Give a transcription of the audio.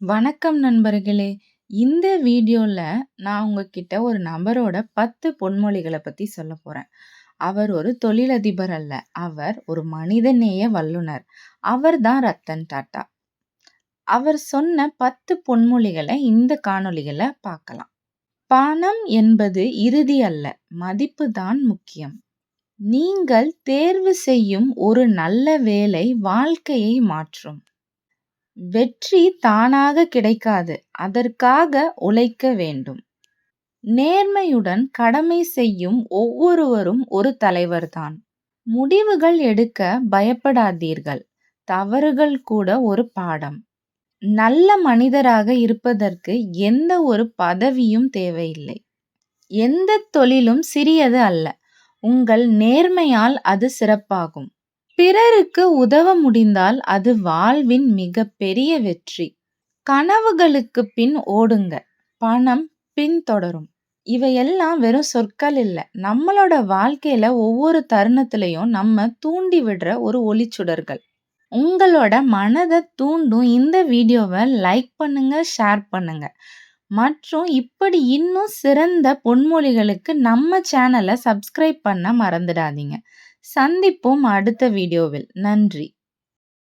வணக்கம் நண்பர்களே! இந்த வீடியோவில் நான் உங்ககிட்ட ஒரு நபரோட பத்து பொன்மொழிகளை பற்றி சொல்லப் போகிறேன் அவர் ஒரு தொழிலதிபர் அல்ல. அவர் ஒரு மனிதநேய வல்லுனர். அவர் தான் ரத்தன் டாட்டா அவர் சொன்ன பத்து பொன்மொழிகளை இந்த காணொளிகளை பார்க்கலாம். பணம் என்பது இறுதி அல்ல, மதிப்பு தான் முக்கியம். நீங்கள் தேர்வு செய்யும் ஒரு நல்ல வேலை வாழ்க்கையை மாற்றும். வெற்றி தானாக கிடைக்காது, அதற்காக உழைக்க வேண்டும். நேர்மையுடன் கடமை செய்யும் ஒவ்வொருவரும் ஒரு தலைவர்தான். முடிவுகள் எடுக்க பயப்படாதீர்கள், தவறுகள் கூட ஒரு பாடம். நல்ல மனிதராக இருப்பதற்கு எந்த ஒரு பதவியும் தேவையில்லை. எந்த தொழிலும் சிறியது அல்ல, உங்கள் நேர்மையால் அது சிறப்பாகும். பிறருக்கு உதவ முடிந்தால் அது வாழ்வின் மிகப்பெரிய வெற்றி. கனவுகளுக்கு பின் ஓடுங்க, பணம் பின்தொடரும். இவையெல்லாம் வெறும் சொற்கள் இல்லை நம்மளோட வாழ்க்கையில ஒவ்வொரு தருணத்திலையும் நம்ம தூண்டி விடுற ஒரு ஒளிச்சுடர்கள். உங்களோட மனதை தூண்டும் இந்த வீடியோவை லைக் பண்ணுங்க, ஷேர் பண்ணுங்க. மற்றும் இப்படி இன்னும் சிறந்த பொன்மொழிகளுக்கு நம்ம சேனலை சப்ஸ்கிரைப் பண்ண மறந்துடாதீங்க. சந்திப்போம் அடுத்த வீடியோவில். நன்றி.